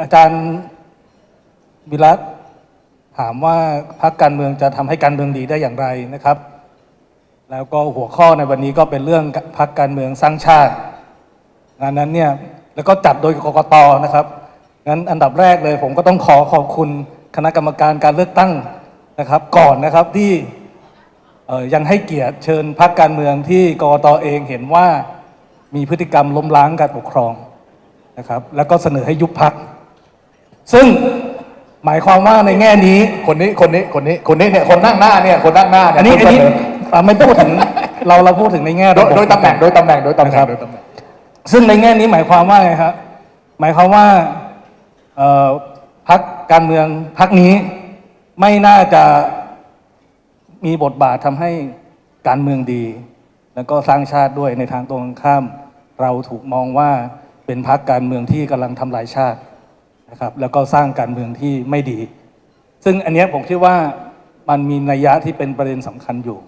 อาจารย์วิรัตถามว่าพรรคการเมืองจะทำให้การเมืองดีได้อย่างไรนะครับ แล้วก็หัวข้อในวันนี้ก็เป็นเรื่องพรรคการเมืองสร้างชาติ งานนั้นเนี่ยแล้วก็จัดโดยกกตนะครับงั้นอันดับแรกเลย ผมก็ต้องขอขอบคุณคณะกรรมการการเลือกตั้งนะครับ ก่อนนะครับที่ยังให้เกียรติเชิญพรรคการเมืองที่กกตเองเห็นว่ามีพฤติกรรมล้มล้างการปกครองนะครับ แล้วก็เสนอให้ยุบพัก ซึ่งหมายความว่าในแง่นี้คนนี้คนนี้คนนี้คนนี้เนี่ยคนนั่งหน้าเนี่ยคนนั่งหน้าเยอันนี้คุอัณนนี้เสนออะไม่พูดถึงเราเราพูดถึงในแง่โดยระบบโดยตำแหน่งโดยตำแหน่งโดยตำแหน่ครังบโดยตำแหน่งซึ่งในแง่นี้หมายความว่าไงครับ หมายความว่าเอ่อพักการเมืองพักนี้ไม่น่าจะมีบทบาททำให้การเมืองดี แล้วก็สร้างชาติด้วยในทางตรงกันข้าม เราถูกมองว่าเป็นพักการเมืองที่กำลังทำลายชาติ นะครับแล้วก็สร้างการเมืองที่ไม่ดี ซึ่งอันนี้ผมคิดว่ามันมีนัยยะที่เป็นประเด็นสำคัญอยู่